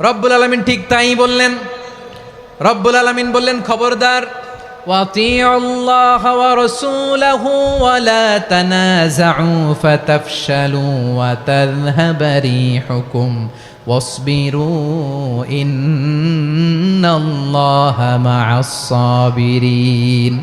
রব্বুল আলমিন ঠিক তাই বললেন রব্বুল আলমিন বললেন খবরদার وَأَطِيعُوا اللَّهَ وَرَسُولَهُ وَلَا تَنَازَعُوا فَتَفْشَلُوا وَتَذْهَبَ رِيحُكُمْ وَاصْبِرُوا إِنَّ اللَّهَ مَعَ الصَّابِرِينَ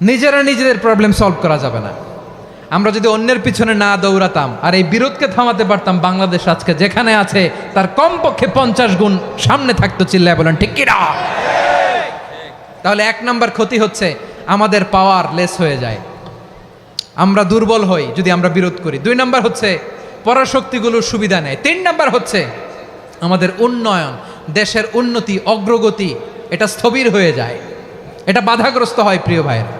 নিজেরা নিজেদের প্রবলেম সলভ করা যাবে না। আমরা যদি অন্যের পিছনে না দৌড়াতাম, আর এই বিরোধকে থামাতে পারতাম, বাংলাদেশ আজকে যেখানে আছে, তার কমপক্ষে পঞ্চাশ গুণ সামনে থাকতো চিল্লায় বলেন, ঠিক কিনা? তাহলে এক নম্বর ক্ষতি হচ্ছে, আমাদের পাওয়ার লেস হয়ে যায়। আমরা দুর্বল হই যদি আমরা বিরোধ করি। দুই নম্বর হচ্ছে পরাশক্তিগুলোর সুবিধা নেয়। তিন নম্বর হচ্ছে, আমাদের উন্নয়ন, দেশের উন্নতি, অগ্রগতি, এটা স্থবির হয়ে যায়। এটা বাধাগ্রস্ত হয়, প্রিয় ভাইয়েরা।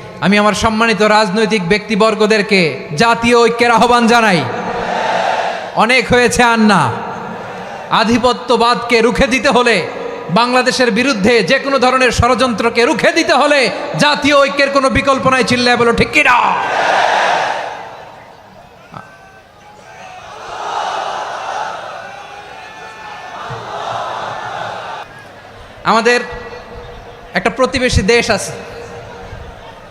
আমি আমার সম্মানিত রাজনৈতিক ব্যক্তিবর্গদেরকে জাতীয় ঐক্যের আহ্বান জানাই। অনেক হয়েছে আন্না আধিপত্যবাদকে রুখে দিতে হলে, বাংলাদেশের বিরুদ্ধে যে কোনো ধরনের ষড়যন্ত্রকে রুখে দিতে হলে জাতীয় ঐক্যের কোনো বিকল্প নাই চিল্লায় বলো, ঠিক কিনা? আমাদের একটা প্রতিবেশী দেশ আছে।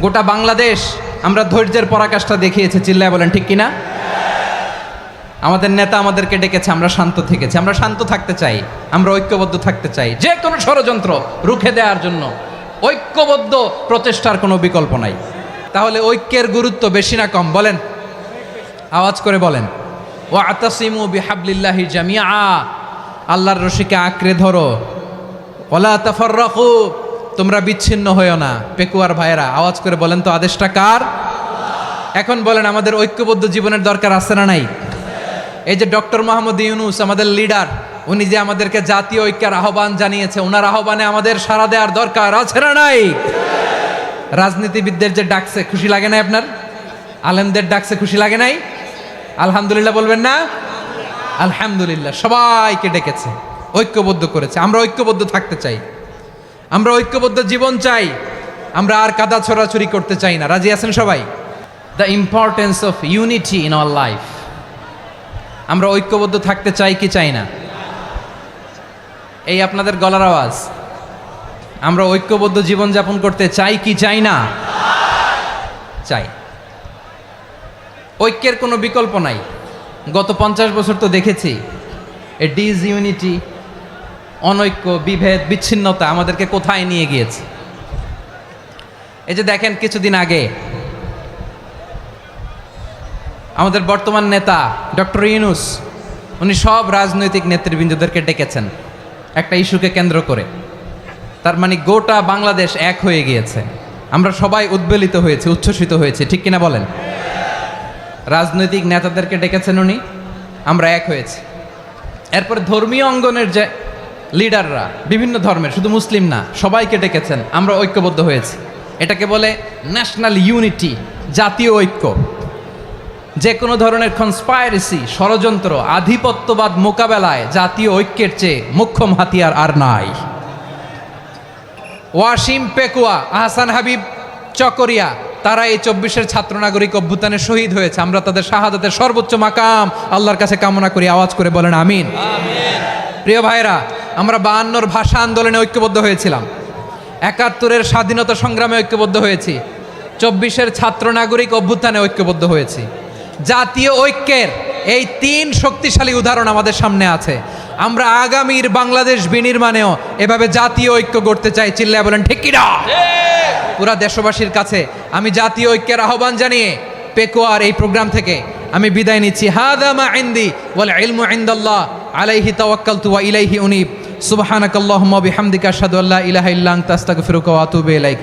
গোটা বাংলাদেশ আমরা ধৈর্যের পরাকাষ্ঠা দেখিয়েছে, চিল্লায় বলেন, ঠিক কিনা? আমাদের নেতা আমাদেরকে ডেকেছে, আমরা শান্ত থেকেছি, আমরা শান্ত থাকতে চাই, আমরা ঐক্যবদ্ধ থাকতে চাই যে কোনো ষড়যন্ত্র রুখে দেওয়ার জন্য ঐক্যবদ্ধ প্রচেষ্টার কোনো বিকল্প নাই। তাহলে ঐক্যের গুরুত্ব বেশি না কম, বলেন? আওয়াজ করে বলেন ও আতাসিমু বিহাবলিল্লাহি জামিয়া আল্লাহর রশিকে আঁকড়ে ধরো ওলা তাফাররাকু তোমরা বিচ্ছিন্ন হয়েও না। পেকুয়ার ভাইয়েরা, আওয়াজ করে বলেন তো, আদেশটা কার? এখন বলেন, আমাদের ঐক্যবদ্ধ জীবনের দরকার আছে না নাই? এই যে ডক্টর মোহাম্মদ ইউনুস, আমাদের লিডার, উনি যে আমাদেরকে জাতীয় ঐক্যের আহ্বান জানিয়েছে ওনার আহ্বানে আমাদের সাড়া দেওয়ার দরকার আছে না নাই? রাজনীতিবিদদের যে ডাকছে, খুশি লাগে না আপনার? আলেমদের ডাকছে, খুশি লাগে নাই? আলহামদুলিল্লাহ বলবেন না? আলহামদুলিল্লাহ, সবাইকে ডেকেছে, ঐক্যবদ্ধ করেছে। আমরা ঐক্যবদ্ধ থাকতে চাই। আমরা ঐক্যবদ্ধ জীবন চাই। আমরা আর কাদা ছড়াছড়ি করতে চাই না। রাজি আছেন সবাই? The importance of unity in our life আমরা ঐক্যবদ্ধ থাকতে চাই কি চাই না? এই আপনাদের গলার আওয়াজ। আমরা ঐক্যবদ্ধ জীবনযাপন করতে চাই কি চাই না? চাই। ঐক্যের কোনো বিকল্প নাই। গত পঞ্চাশ বছর তো দেখেছি। এ ডিজ ইউনিটি অনৈক্য, বিভেদ, বিচ্ছিন্নতা আমাদেরকে কোথায় নিয়ে গিয়েছে? এই যে দেখেন কিছুদিন আগে আমাদের বর্তমান নেতা ডক্টর ইউনুস, উনি সব রাজনৈতিক নেতৃবৃন্দদেরকে ডেকেছেন একটা ইস্যুকে কেন্দ্র করে। তার মানে গোটা বাংলাদেশ এক হয়ে গিয়েছে। আমরা সবাই উদ্বেলিত হয়েছে, উচ্ছ্বসিত হয়েছে, ঠিক কিনা বলেন? রাজনৈতিক নেতাদেরকে ডেকেছেন উনি, আমরা এক হয়েছি। এরপর ধর্মীয় অঙ্গনের যে লিডাররা বিভিন্ন ধর্মের শুধু মুসলিম না সবাইকে ডেকেছেন আমরা ঐক্যবদ্ধ হয়েছি। এটাকে বলে ন্যাশনাল ইউনিটি জাতীয় ঐক্য। যে কোনো ধরনের কনস্পায়ারেসি ষড়যন্ত্র আধিপত্যবাদ মোকাবেলায় জাতীয় ঐক্যের চেয়ে মুখ্যম হাতিয়ার আর নাই। ওয়াসিম পেকুয়া আহসান হাবিব চকরিয়া তারা এই চব্বিশের ছাত্র নাগরিক অভ্যুত্থানে শহীদ হয়েছে। আমরা তাদের শাহাদাতের সর্বোচ্চ মাকাম আল্লাহর কাছে কামনা করি আওয়াজ করে বলেন আমিন। প্রিয় ভাইরা আমরা বায়ান্নর ভাষা আন্দোলনে ঐক্যবদ্ধ হয়েছিলাম। একাত্তরের স্বাধীনতা সংগ্রামে ঐক্যবদ্ধ হয়েছি। চব্বিশের ছাত্র নাগরিক অভ্যুত্থানে ঐক্যবদ্ধ হয়েছি। জাতীয় ঐক্যের এই তিন শক্তিশালী উদাহরণ আমাদের সামনে আছে। আমরা আগামীর বাংলাদেশ বিনির্মাণেও এভাবে জাতীয় ঐক্য গড়তে চাই, চিল্লায় বলেন, ঠিক কিনা? পুরা দেশবাসীর কাছে আমি জাতীয় ঐক্যের আহ্বান জানিয়ে পেকোয়ার এই প্রোগ্রাম থেকে আমি বিদায় নিচ্ছি। হাদা মা ইনদি ওয়াল ইলমু ইনদাল্লাহ আলাইহি তাওয়াক্কালতু ওয়া ইলাইহি উনীব। সুবহানাকাল্লাহুম্মা বিহামদিকা আশহাদু আল্লা ইলাহা ইল্লা আনতা আস্তাগফিরুকা ওয়া আতুবু ইলাইক।